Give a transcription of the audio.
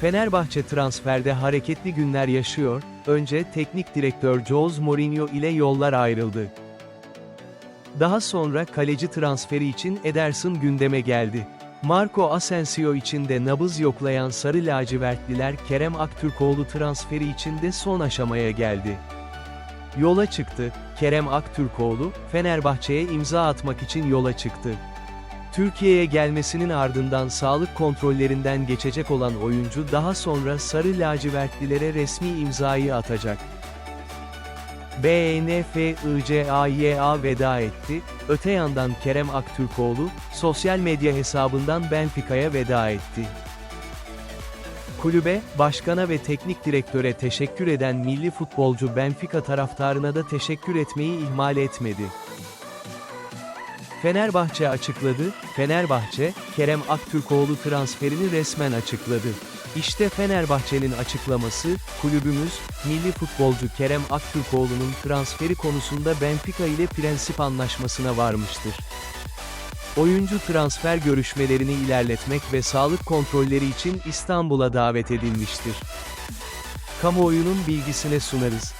Fenerbahçe transferde hareketli günler yaşıyor, önce teknik direktör Jose Mourinho ile yollar ayrıldı. Daha sonra kaleci transferi için Ederson gündeme geldi. Marco Asensio için de nabız yoklayan Sarı Lacivertliler Kerem Aktürkoğlu transferi için de son aşamaya geldi. Yola çıktı, Kerem Aktürkoğlu, Fenerbahçe'ye imza atmak için yola çıktı. Türkiye'ye gelmesinin ardından sağlık kontrollerinden geçecek olan oyuncu daha sonra Sarı Lacivertlilere resmi imzayı atacak. BNFICAYA veda etti, öte yandan Kerem Aktürkoğlu, sosyal medya hesabından Benfica'ya veda etti. Kulübe, başkana ve teknik direktöre teşekkür eden milli futbolcu Benfica taraftarına da teşekkür etmeyi ihmal etmedi. Fenerbahçe açıkladı, Fenerbahçe, Kerem Aktürkoğlu transferini resmen açıkladı. İşte Fenerbahçe'nin açıklaması, kulübümüz, milli futbolcu Kerem Aktürkoğlu'nun transferi konusunda Benfica ile prensip anlaşmasına varmıştır. Oyuncu transfer görüşmelerini ilerletmek ve sağlık kontrolleri için İstanbul'a davet edilmiştir. Kamuoyunun bilgisine sunarız.